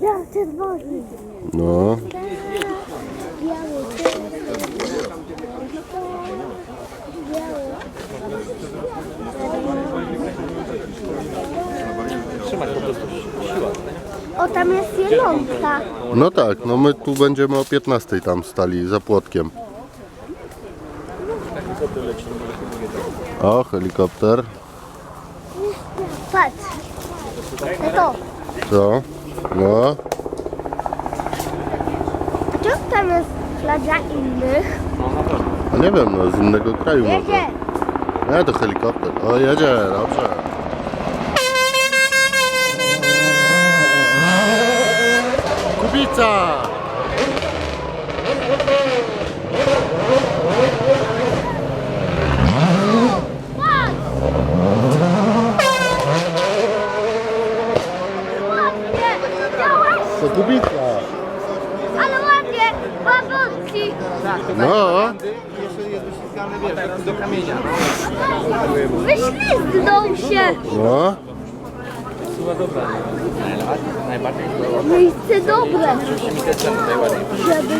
Ja, czerwony. No. Biały. Biały. Trzymać po prostu siła. O, tam jest jelonka. No tak, no my tu będziemy o 15 tam stali za płotkiem. O, helikopter. Patrz. To. Co? No. A czemu tam jest flaga innych? A nie wiem, no z innego kraju może. Jedzie. Nie, to helikopter. O, jedzie, dobrze. Kubica! To Kubica! Ale ładnie. Babunki. No, Jeszcze jest wyślizgany, wiesz, do kamienia. Wyślizgnął się. no. Była dobra. Najbardziej, najbardziej było. Miejsce dobre. Żeby